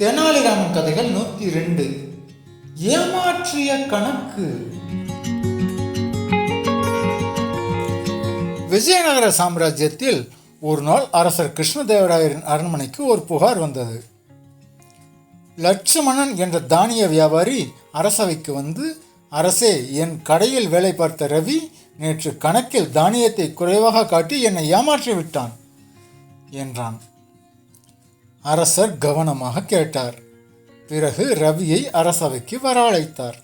தெனாலிராமன் கதைகள் நூற்றி ரெண்டு ஏமாற்றிய கணக்கு. விஜயநகர சாம்ராஜ்யத்தில் ஒரு நாள் அரசர் கிருஷ்ணதேவராயரின் அரண்மனைக்கு ஒரு புகார் வந்தது. லட்சுமணன் என்ற தானிய வியாபாரி அரசவைக்கு வந்து அரசே என் கடையில் வேலை பார்த்த ரவி நேற்று கணக்கில் தானியத்தை குறைவாக காட்டி என்னை ஏமாற்றி விட்டான் என்றான். அரசர் கவனமாக கேட்டார். பிறகு ரவியை அரசவைக்கு வரவழைத்தார்.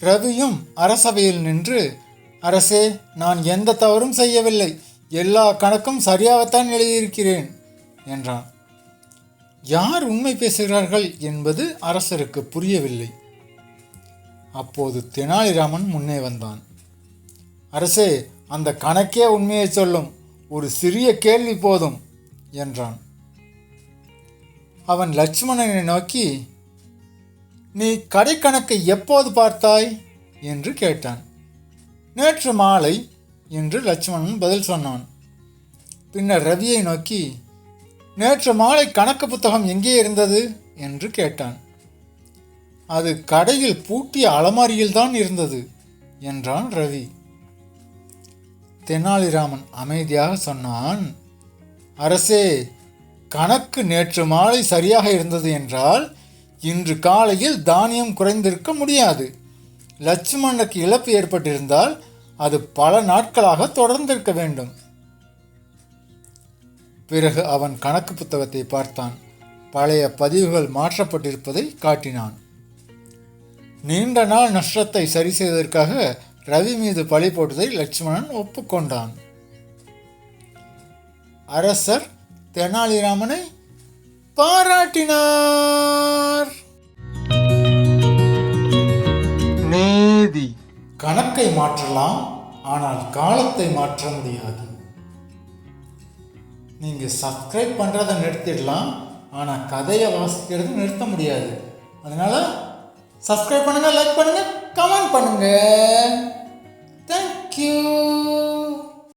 ரவியும் அரசவையில் நின்று அரசே நான் எந்த தவறும் செய்யவில்லை. எல்லா கணக்கும் சரியாகத்தான் எழுதியிருக்கிறேன் என்றான். யார் உண்மை பேசுகிறார்கள் என்பது அரசருக்கு புரியவில்லை. அப்போது தெனாலிராமன் முன்னே வந்தான். அரசே அந்த கணக்கே உண்மையை சொல்லும். ஒரு சிறிய கேள்வி போதும் என்றான். அவன் லட்சுமணனை நோக்கி நீ கடைக்கணக்கை எப்போது பார்த்தாய்? என்று கேட்டான். நேற்று மாலை என்று லட்சுமணன் பதில் சொன்னான். பின்னர் ரவியை நோக்கி நேற்று மாலை கணக்கு புத்தகம் எங்கே இருந்தது? என்று கேட்டான். அது கடையில் பூட்டிய அலமாரியில் தான் இருந்தது என்றான் ரவி. தெனாலிராமன் அமைதியாக சொன்னான் அரசே கணக்கு நேற்று மாலை சரியாக இருந்தது என்றால் இன்று காலையில் தானியம் குறைந்திருக்க முடியாது. லட்சுமணனுக்கு இழப்பு ஏற்பட்டிருந்தால் அது பல நாட்களாக தொடர்ந்திருக்க வேண்டும். பிறகு அவன் கணக்கு புத்தகத்தை பார்த்தான். பழைய பதிவுகள் மாற்றப்பட்டிருப்பதை காட்டினான். நீண்ட நாள் நஷ்டத்தை சரி செய்வதற்காக ரவி மீது பழி போட்டதை லட்சுமணன் ஒப்புக்கொண்டான். அரசர் தெனாலிராமனை பாராட்டினார். நீதி. கணக்கை மாற்றலாம் ஆனால் காலத்தை மாற்ற முடியாது. நீங்கள் சப்ஸ்கிரைப் பண்ணுறதை நிறுத்திடலாம் ஆனால் கதையை வாசிக்கிறது நிறுத்த முடியாது. அதனால் சப்ஸ்கிரைப் பண்ணுங்கள் லைக் பண்ணுங்கள் கமெண்ட் பண்ணுங்கள்